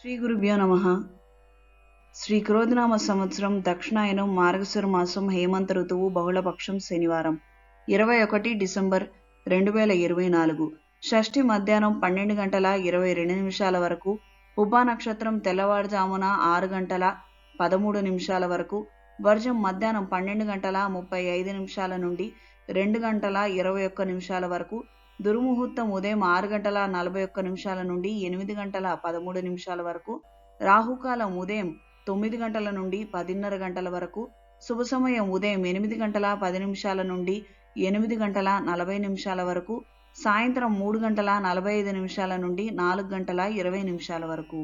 శ్రీ గురుభ్యో నమ. శ్రీ క్రోధనామ సంవత్సరం దక్షిణాయనం మార్గశిర మాసం హేమంత ఋతువు బహుళపక్షం శనివారం ఇరవై ఒకటి డిసెంబర్ రెండు వేల ఇరవై నాలుగు. షష్ఠి మధ్యాహ్నం పన్నెండు గంటల ఇరవై రెండు నిమిషాల వరకు పుబ్బా నక్షత్రం తెల్లవారుజామున ఆరు గంటల పదమూడు నిమిషాల వరకు వర్జం మధ్యాహ్నం పన్నెండు గంటల ముప్పై ఐదు నిమిషాల నుండి రెండు గంటల ఇరవై ఒక్క నిమిషాల వరకు దుర్ముహూర్తం ఉదయం ఆరు గంటల నలభై ఒక్క నిమిషాల నుండి ఎనిమిది గంటల పదమూడు నిమిషాల వరకు రాహుకాలం ఉదయం తొమ్మిది గంటల నుండి పదిన్నర గంటల వరకు శుభ సమయం ఉదయం ఎనిమిది గంటల పది నిమిషాల నుండి ఎనిమిది గంటల నలభై నిమిషాల వరకు సాయంత్రం మూడు గంటల నలభై ఐదు నిమిషాల నుండి నాలుగు గంటల ఇరవై నిమిషాల వరకు.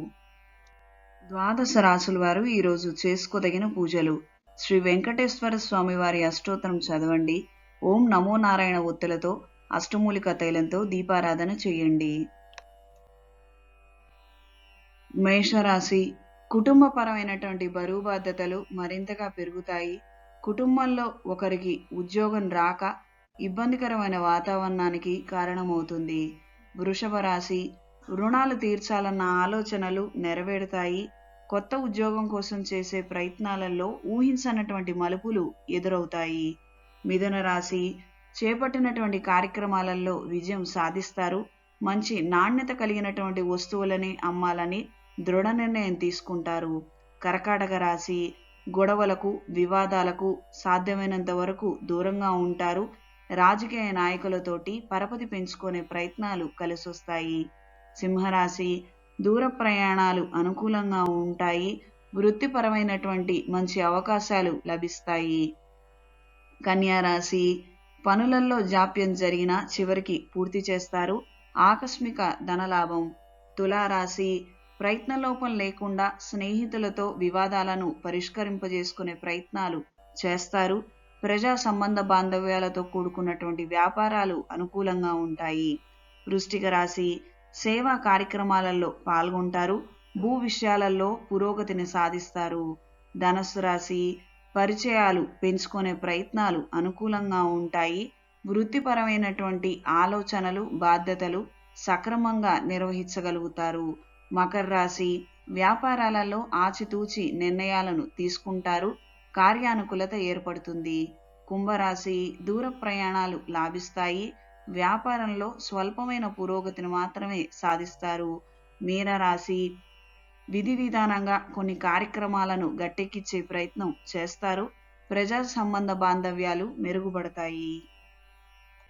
ద్వాదశ రాసుల వారు ఈరోజు చేసుకోదగిన పూజలు. శ్రీ వెంకటేశ్వర స్వామి వారి అష్టోత్తరం చదవండి. ఓం నమో నారాయణ ఒత్తులతో అష్టమూలిక తైలంతో దీపారాధన చేయండి. మేషరాశి కుటుంబపరమైనటువంటి బరువు బాధ్యతలు మరింతగా పెరుగుతాయి. కుటుంబంలో ఒకరికి ఉద్యోగం రాక ఇబ్బందికరమైన వాతావరణానికి కారణమవుతుంది. వృషభ రాశి రుణాలు తీర్చాలన్న ఆలోచనలు నెరవేరుతాయి. కొత్త ఉద్యోగం కోసం చేసే ప్రయత్నాలలో ఊహించనటువంటి మలుపులు ఎదురవుతాయి. మిథున రాశి చేపట్టినటువంటి కార్యక్రమాలలో విజయం సాధిస్తారు. మంచి నాణ్యత కలిగినటువంటి వస్తువులని అమ్మాలని దృఢ నిర్ణయం తీసుకుంటారు. కరకాటక రాశి గొడవలకు వివాదాలకు సాధ్యమైనంత వరకు దూరంగా ఉంటారు. రాజకీయ నాయకులతోటి పరపతి పెంచుకునే ప్రయత్నాలు కలిసొస్తాయి. సింహరాశి దూర ప్రయాణాలు అనుకూలంగా ఉంటాయి. వృత్తిపరమైనటువంటి మంచి అవకాశాలు లభిస్తాయి. కన్యారాశి పనులలో జాప్యం జరిగినా చివరికి పూర్తి చేస్తారు. ఆకస్మిక ధనలాభం తులారాశి ప్రయత్నలోపం లేకుండా స్నేహితులతో వివాదాలను పరిష్కరింపజేసుకునే ప్రయత్నాలు చేస్తారు. ప్రజా సంబంధ బాంధవ్యాలతో కూడుకున్నటువంటి వ్యాపారాలు అనుకూలంగా ఉంటాయి. వృష్టిక రాశి సేవా కార్యక్రమాలలో పాల్గొంటారు. భూ విషయాలలో పురోగతిని సాధిస్తారు. ధనస్సు రాశి పరిచయాలు పెంచుకునే ప్రయత్నాలు అనుకూలంగా ఉంటాయి. వృత్తిపరమైనటువంటి ఆలోచనలు బాధ్యతలు సక్రమంగా నిర్వహించగలుగుతారు. మకర రాశి వ్యాపారాలలో ఆచితూచి నిర్ణయాలను తీసుకుంటారు. కార్యానుకూలత ఏర్పడుతుంది. కుంభరాశి దూర ప్రయాణాలు లాభిస్తాయి. వ్యాపారంలో స్వల్పమైన పురోగతిని మాత్రమే సాధిస్తారు. మీనరాశి విధి విధానంగా కొన్ని కార్యక్రమాలను గట్టెక్కించే ప్రయత్నం చేస్తారు. ప్రజా సంబంధ బాంధవ్యాలు మెరుగుపడతాయి.